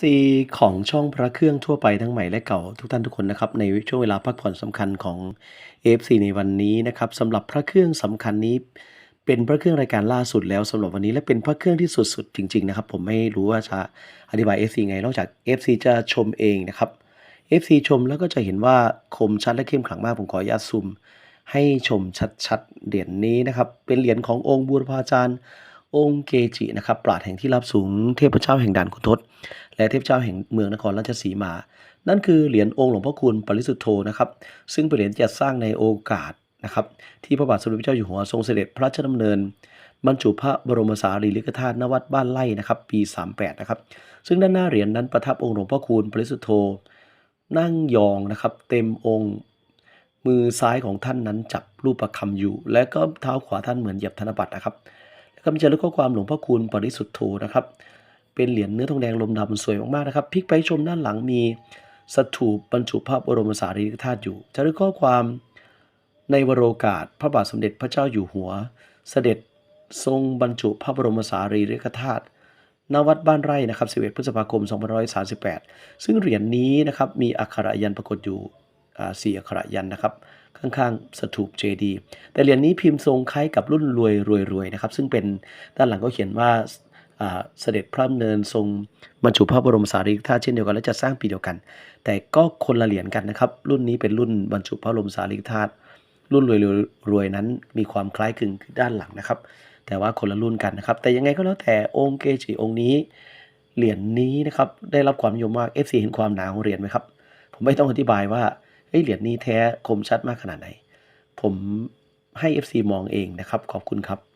FC ของช่องพระเครื่องทั่วไปทั้งใหม่และเก่าทุกท่านทุกคนนะครับในช่วงเวลาพักผ่อนสำคัญของ FC ในวันนี้นะครับสำหรับพระเครื่องสำคัญนี้ เป็นพระเครื่องรายการล่าสุดแล้วสำหรับวันนี้และเป็นพระเครื่องที่สุดๆจริงๆนะครับผมไม่รู้ว่าจะอธิบาย FC ไง นอกจาก FC จะชมเองนะครับ FC ชมแล้วก็จะเห็นว่าคมชัดและเข้มขลังมากผมขออนุญาตซูมให้ชมชัดๆเหรียญนี้นะครับเป็นเหรียญขององค์บูรพาจารย์ องค์เกจินะครับปราดแห่งที่รับสูงเทพเจ้าแห่งด่านขุนทศและเทพเจ้าแห่งเมืองนครราชสีมา นั่นคือเหรียญองค์หลวงพ่อคูณปริสุทธโธนะครับ ซึ่งเป็นเหรียญจัดสร้างในโอกาสนะครับ ที่พระบาทสมเด็จพระเจ้าอยู่หัวทรงเสด็จพระราชดำเนิน บรรจุพระบรมสารีริกธาตุณวัดบ้านไร่นะครับ ปี 38 นะครับ ซึ่งด้านหน้าเหรียญนั้นประทับองค์หลวงพ่อคูณปริสุทธโธ นั่งยองนะครับ เต็มองค์มือซ้ายของท่านนั้นจับรูปประคำอยู่ และก็เท้าขวาท่านเหมือนเหยียบธนบัตรนะครับ แล้วก็มีจารึกข้อความหลวงพ่อคูณปริสุทธโธนะครับ เป็นเหรียญเนื้อทองแดงลมดำสวยมากๆนะครับพลิกไปชมด้านหลังมีสถูปบรรจุพระบรมสารีริกธาตุอยู่จารึกข้อความในวโรกาสพระบาทสมเด็จพระเจ้าอยู่หัว เสด็จทรงบรรจุพระบรมสารีริกธาตุณวัดบ้านไร่นะครับ11พฤษภาคม2538 ซึ่งเหรียญนี้นะครับมีอักขระยันปรากฏอยู่สี่อักขระยันนะครับ ข้างๆสถูปเจดีแต่เหรียญนี้พิมพ์ทรงคล้ายกับรุ่นรวยรวยรวยนะครับ ซึ่งเป็นด้านหลังก็เขียนว่าเสด็จพระดำเนินทรงบรรจุพระบรมสารีริกธาตุเช่นเดียวกันและจะสร้างปีเดียวกัน แต่ก็คนละเหรียญกันนะครับ รุ่นนี้เป็นรุ่นบรรจุพระบรมสารีริกธาตุรุ่นรวยรวยรวยนั้นมีความคล้ายคลึงด้านหลังนะครับ แต่ว่าคนละรุ่นกันนะครับ แต่ยังไงก็แล้วแต่องค์เกจิองค์นี้เหรียญนี้นะครับได้รับความนิยมมาก FC เห็นความหนาของเหรียญไหมครับ ผมไม่ต้องอธิบายว่า เฮ้ยเหรียญนี้แท้คมชัดมากขนาดไหน ผมให้ FC มองเองนะครับ ขอบคุณครับ